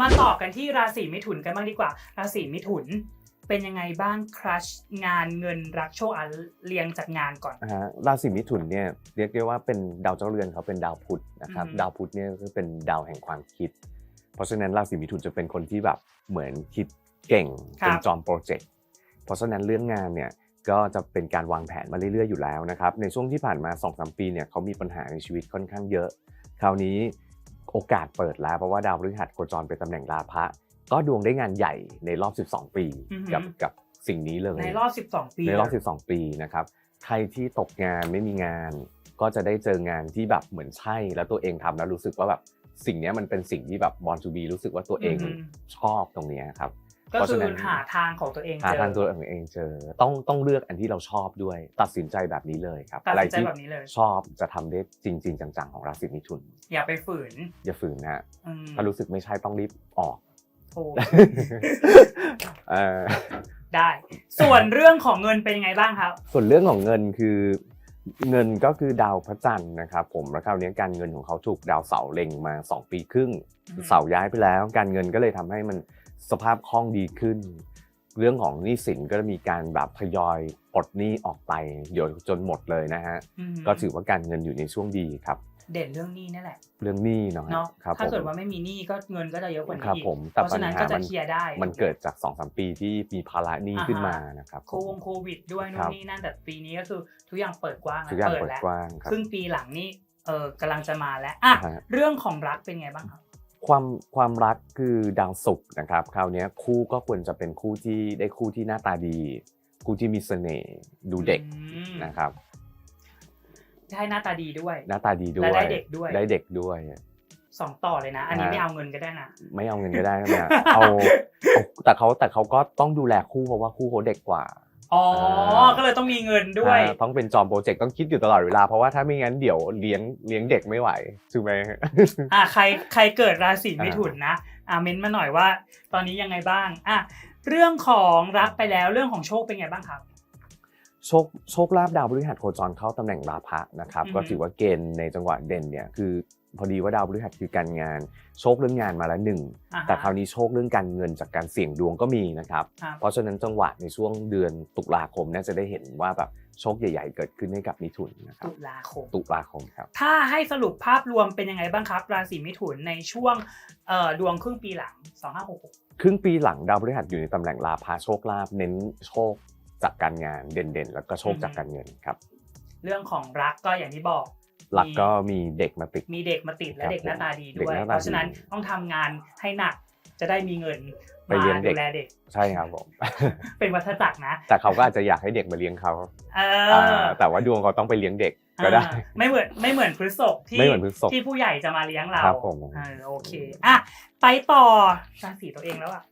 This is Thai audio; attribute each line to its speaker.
Speaker 1: มาต่อกันที่ราศีมิถุนกันบ้างดีกว่า ราศีมิถุนเป็นยังไงบ้างครัชงานเงินรักโชคอะเรียงจากงานก่อน
Speaker 2: นะฮะราศีมิถุนเนี่ยเรียกได้ว่าเป็นดาวเจ้าเรือนเขาเป็นดาวพุธนะครับ
Speaker 1: อืม
Speaker 2: ดาวพุธเนี่ยก็เป็นดาวแห่งความคิด เพราะฉะนั้นราศีมิถุนจะเป็นคนที่แบบเหมือนคิดเก่ง
Speaker 1: ครับ
Speaker 2: เป็นจอมโปรเจกต์เพราะฉะนั้นเรื่องงานเนี่ยก็จะเป็นการวางแผนมาเรื่อยๆอยู่แล้วนะครับในช่วงที่ผ่านมา2อสปีเนี่ยเขามีปัญหาในชีวิตค่อนข้างเยอะ คราวนี้ โอกาสเปิดแล้วเพราะว่าดาวพฤหัสโคจรเป็นตำแหน่งลาภะก็ดวงได้งานใหญ่ในรอบ 12 ปี
Speaker 1: อือหือ
Speaker 2: กับกับสิ่งนี้เลย
Speaker 1: ในรอบ 12 ปี
Speaker 2: ในรอบ 12 ปีนะครับ ใครที่ตกงานไม่มีงาน ก็จะได้เจองานที่แบบเหมือนใช่ แล้วตัวเองทำแล้วรู้สึกว่าแบบสิ่งเนี้ยมันเป็นสิ่งที่แบบบอลจูบีรู้สึกว่าตัวเอง
Speaker 1: อืม
Speaker 2: ชอบตรงเนี้ยครับ
Speaker 1: ก็
Speaker 2: เพราะ
Speaker 1: คื
Speaker 2: ฉะ
Speaker 1: อ
Speaker 2: นั้น
Speaker 1: หาทางของตัวเอง
Speaker 2: หา
Speaker 1: เจอ
Speaker 2: ทางตัวเองเจอ ต้องต้องเลือกอันที่เราชอบด้วย ตัดสินใจแบบนี้เลยครับ
Speaker 1: ตัด
Speaker 2: อะไร
Speaker 1: สินใจ
Speaker 2: ที่
Speaker 1: แบบนี้เลย
Speaker 2: ชอบจะทำได้จริงๆจังๆ ของราศีมิถุน
Speaker 1: อย่าไปฝืน
Speaker 2: อย่าฝืนนะฮะ
Speaker 1: อืม
Speaker 2: ถ้ารู้สึกไม่ใช่ต้องรีบออก
Speaker 1: โอ้
Speaker 2: เอ่อ
Speaker 1: ได้ ส่วนเรื่องของเงินเป็นยังไงบ้างครับ
Speaker 2: ส่วนเรื่องของเงินคือเงินก็คือดาวพระจันทร์นะครับผมแล้วคราวนี้การเงินของเขาถูกดาวเสาร์เล็งมา 2 ปีครึ่ง
Speaker 1: อืม
Speaker 2: เสาร์ย้ายไปแล้ว การเงินก็เลยทำให้มัน สภาพคล่องดีขึ้น เรื่องของหนี้สินก็จะมีการแบบทยอยปลดหนี้ออกไปเดี๋ยวจนหมดเลยนะฮะ
Speaker 1: อืม
Speaker 2: ก็ถือว่าการเงินอยู่ในช่วงดีครับ
Speaker 1: เด่นเรื่องหนี้นี่แหละ
Speaker 2: เรื่องหนี้เนาะ
Speaker 1: เนาะ
Speaker 2: ครับ
Speaker 1: ถ้า
Speaker 2: ผม
Speaker 1: เกิดว่าไม่มีหนี้ก็เงินก็จะเยอะกว่านี้
Speaker 2: ครับ
Speaker 1: อีก
Speaker 2: ผม
Speaker 1: เพ
Speaker 2: แต่
Speaker 1: ราะ
Speaker 2: ปั
Speaker 1: ฉะ
Speaker 2: ญ
Speaker 1: นั้น
Speaker 2: หา
Speaker 1: ก็จะ
Speaker 2: มัน
Speaker 1: เคลียร์ได้
Speaker 2: มันเกิดจาก2อสปีที่มีภาระหนี้ขึ้นมานะครับ
Speaker 1: โควงโควิดด้วยนู่
Speaker 2: ครั
Speaker 1: น
Speaker 2: บ
Speaker 1: นี่นั่นแต่ปีนี้ก็คือทุกอย่างเปิดกว้าง
Speaker 2: ทุกอย่าง
Speaker 1: เปิด
Speaker 2: เปิด
Speaker 1: แล้ว
Speaker 2: กว้างครับ
Speaker 1: ครึ่งปีหลังนี่เออกำลังจะมาแล้วอะ
Speaker 2: ฮะ
Speaker 1: เรื่องของรักเป็นไงบ้างครับ
Speaker 2: ความความรักคือดาวศุกร์นะครับ คราวเนี้ยคู่ก็ควรจะเป็นคู่ที่ได้คู่ที่หน้าตาดี คู่ที่มีเสน่ห์ดูเด็ก
Speaker 1: อืม
Speaker 2: นะครับ
Speaker 1: ได้หน้าตาดีด้วย
Speaker 2: หน้าตาดีด้วย
Speaker 1: และได้เด็กด้วย
Speaker 2: ได้เด็กด้วย
Speaker 1: สองต่อเลยนะ อันนี้
Speaker 2: อ่า
Speaker 1: ไม่เอาเงินก็ได้นะ
Speaker 2: ไม่เอาเงินก็ได้นะเนี่ยเอาเอาแต่เขาแต่เขาก็ต้องดูแลคู่เพราะว่าคู่เขาเด็กกว่า
Speaker 1: อ๋อ
Speaker 2: อ่า
Speaker 1: ก็เลยต้องมีเงินด้วย
Speaker 2: อ่าต้องเป็นจอมโปรเจกต์ต้องคิดอยู่ตลอดเวลา เพราะว่าถ้าไม่งั้นเดี๋ยวเลี้ยงเลี้ยงเด็กไม่ไหวถูกไหม
Speaker 1: อะใครใครเกิดราศีมิถุนนะอะเม้นต์มาหน่อยว่า ตอนนี้ยังไงบ้างอะเรื่องของรักไปแล้วเรื่องของโชคเป็นไงบ้างครับ
Speaker 2: โชคโชคลาภดาวพฤหัสโคจรเข้าตำแหน่งราภะนะครับ
Speaker 1: อือฮึ
Speaker 2: ก็ถือว่าเกณฑ์ในจังหวะเด่นเนี่ยคือ พอดีว่าดาวพฤหัสคือการงาน โชคเรื่องงานมาแล้วหนึ่ง
Speaker 1: อ่าฮะ
Speaker 2: แต่คราวนี้โชคเรื่องการเงินจากการเสี่ยงดวงก็มีนะครับ
Speaker 1: ครับ
Speaker 2: เพราะฉะนั้นจังหวะในช่วงเดือนตุลาคมน่าจะได้เห็นว่าแบบโชคใหญ่ ๆ เกิดขึ้นให้กับมิถุนนะครับ
Speaker 1: ตุลาคม
Speaker 2: ตุลาคมครับ
Speaker 1: ถ้าให้สรุปภาพรวมเป็นยังไงบ้างครับ ราศีมิถุนในช่วงเอ่อดวงครึ่งปีหลัง 2566
Speaker 2: ครึ่งปีหลังดาวพฤหัสอยู่ในตำแหน่งราภาโชคลาภเน้นโชคจากการงานเด่นๆ แล้วก็โชคจากการเงินครับ
Speaker 1: เรื่องของรักก็อย่างที่บอก
Speaker 2: หลักก็มีเด็กมาติด
Speaker 1: มีเด็กมาติดและ
Speaker 2: ครับ
Speaker 1: เด็กหน้าตาดี
Speaker 2: เด็
Speaker 1: ด้
Speaker 2: ก
Speaker 1: วย
Speaker 2: หน้าตาดี
Speaker 1: เพราะฉะนั้นต้องทำงานให้หนักจะได้มีเงิน
Speaker 2: ไปเลี้ยงเด็ก
Speaker 1: ดูแลเด็ก
Speaker 2: ใช่ครับผม
Speaker 1: เป็นวัฏจักรนะ
Speaker 2: แต่เขาก็อาจจะอยากให้เด็กมาเลี้ยงเขา
Speaker 1: เอ
Speaker 2: อ่า
Speaker 1: อ
Speaker 2: แต่ว่าดวงเขาต้องไปเลี้ยงเด็กก็ได้
Speaker 1: อ่าไม่เหมือนไม่เหมือนพฤษภที่
Speaker 2: ไม่เหมือนพฤษภ
Speaker 1: ที่ผู้ใหญ่จะมาเลี้ยงเรา
Speaker 2: ครับผม
Speaker 1: เออโอเคอะไปต่อราศีตัวเองแล้วอะ